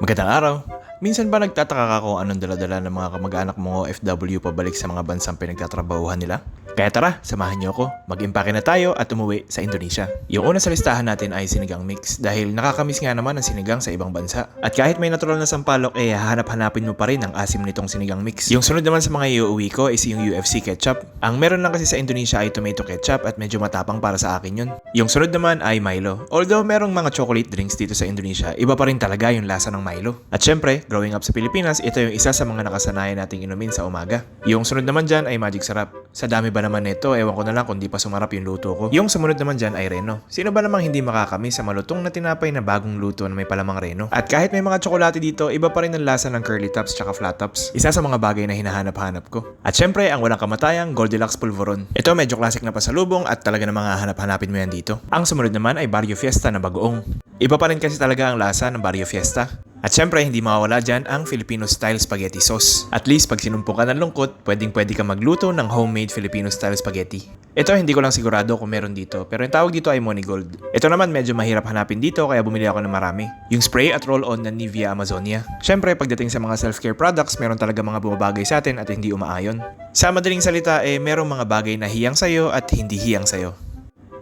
Magandang araw. Minsan ba nagtataka ka kung anong daladala ng mga kamag-anak mo OFW pabalik sa mga bansang pinagtatrabahuhan nila? Kaya tara, samahan niyo ako. Mag-impake na tayo at umuwi sa Indonesia. Yung una sa listahan natin ay sinigang mix dahil nakakamiss nga naman ang sinigang sa ibang bansa. At kahit may natural na sampalok, eh hahanap-hanapin mo pa rin ang asim nitong sinigang mix. Yung sunod naman sa mga iuuwi ko is yung UFC ketchup. Ang meron lang kasi sa Indonesia ay tomato ketchup at medyo matapang para sa akin yun. Yung sunod naman ay Milo. Although merong mga chocolate drinks dito sa Indonesia, iba pa rin talaga yung lasa ng Milo. At syempre, growing up sa Pilipinas, ito yung isa sa mga nakasanayan nating inumin sa umaga. Yung sunod naman dyan ay Magic Sarap. Sa dami ba naman nito, ewan ko na lang kung di pa sumarap yung luto ko. Yung sumunod naman dyan ay Reno. Sino ba namang hindi makakami sa malutong na tinapay na bagong luto na may palamang Reno? At kahit may mga tsokolate dito, iba pa rin ang lasa ng curly tops tsaka flat tops. Isa sa mga bagay na hinahanap-hanap ko. At syempre, ang walang kamatayang Goldilocks Pulveron. Ito medyo classic na pasalubong at talaga namang hahanap-hanapin mo yan dito. Ang sumunod naman ay Barrio Fiesta na bagoong. Iba pa rin kasi talaga ang lasa ng Barrio Fiesta. At syempre, hindi mawawala dyan ang Filipino-style spaghetti sauce. At least, pag sinumpong ka ng lungkot, pwedeng-pwede ka magluto ng homemade Filipino-style spaghetti. Ito, hindi ko lang sigurado kung meron dito, pero yung tawag dito ay Monigold. Ito naman, medyo mahirap hanapin dito, kaya bumili ako ng marami. Yung spray at roll-on ng Nivea Amazonia. Syempre, pagdating sa mga self-care products, meron talaga mga bumabagay sa atin at hindi umaayon. Sa madaling salita, eh, merong mga bagay na hiyang sayo at hindi hiyang sayo.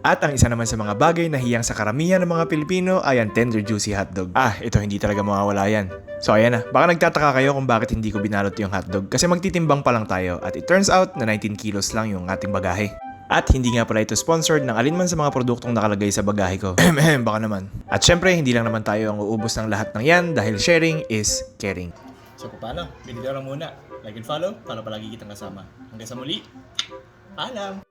At ang isa naman sa mga bagay na hiyang sa karamihan ng mga Pilipino ay ang tender juicy hotdog. Ah, ito hindi talaga mawawala yan. So ayan na, baka nagtataka kayo kung bakit hindi ko binalot yung hotdog kasi magtitimbang pa lang tayo at it turns out na 19 kilos lang yung ating bagahe. At hindi nga pala ito sponsored ng alinman sa mga produktong nakalagay sa bagahe ko. Ehem, baka naman. At syempre, hindi lang naman tayo ang uubos ng lahat ng yan dahil sharing is caring. So paano? Ganito lang muna. Like and follow para palagi kitang kasama. Hanggang sa muli. Paalam!